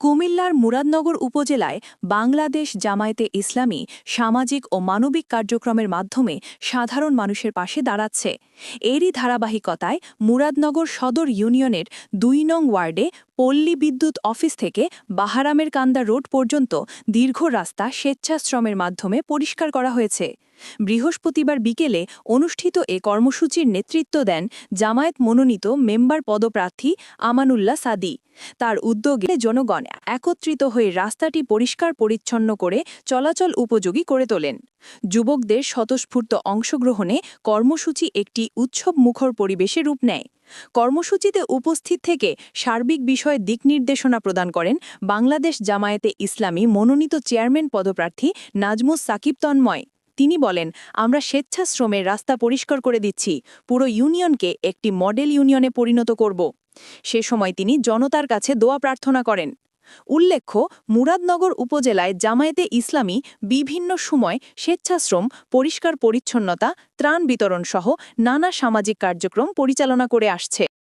কুমিল্লার মুরাদনগর উপজেলায় বাংলাদেশ জামায়াতে ইসলামী সামাজিক ও মানবিক কার্যক্রমের মাধ্যমে সাধারণ মানুষের পাশে দাঁড়াচ্ছে। এরই ধারাবাহিকতায় মুরাদনগর সদর ইউনিয়নের দুই নং ওয়ার্ডে পল্লী বিদ্যুৎ অফিস থেকে বাহারামের কান্দা রোড পর্যন্ত দীর্ঘ রাস্তা স্বেচ্ছাশ্রমের মাধ্যমে পরিষ্কার করা হয়েছে। বৃহস্পতিবার বিকেলে অনুষ্ঠিত এ কর্মসূচির নেতৃত্ব দেন জামায়াত মনোনীত মেম্বার পদপ্রার্থী আমানুল্লাহ সাদি। তার উদ্যোগে জনগণ একত্রিত হয়ে রাস্তাটি পরিষ্কার পরিচ্ছন্ন করে চলাচল উপযোগী করে তোলেন। যুবকদের স্বতঃস্ফূর্ত অংশগ্রহণে কর্মসূচি একটি উৎসব মুখর পরিবেশে রূপ নেয়। কর্মসূচিতে উপস্থিত থেকে সার্বিক বিষয়ে দিক নির্দেশনা প্রদান করেন বাংলাদেশ জামায়াতে ইসলামী মনোনীত চেয়ারম্যান পদপ্রার্থী নাজমুস সাকিব তন্ময়। তিনি বলেন, আমরা স্বেচ্ছাশ্রমে রাস্তা পরিষ্কার করে দিচ্ছি, পুরো ইউনিয়নকে একটি মডেল ইউনিয়নে পরিণত করব। সে সময় তিনি জনতার কাছে দোয়া প্রার্থনা করেন। উল্লেখ্য, মুরাদনগর উপজেলায় জামায়েতে ইসলামী বিভিন্ন সময় স্বেচ্ছাশ্রম, পরিষ্কার পরিচ্ছন্নতা, ত্রাণ বিতরণ সহ নানা সামাজিক কার্যক্রম পরিচালনা করে আসছে।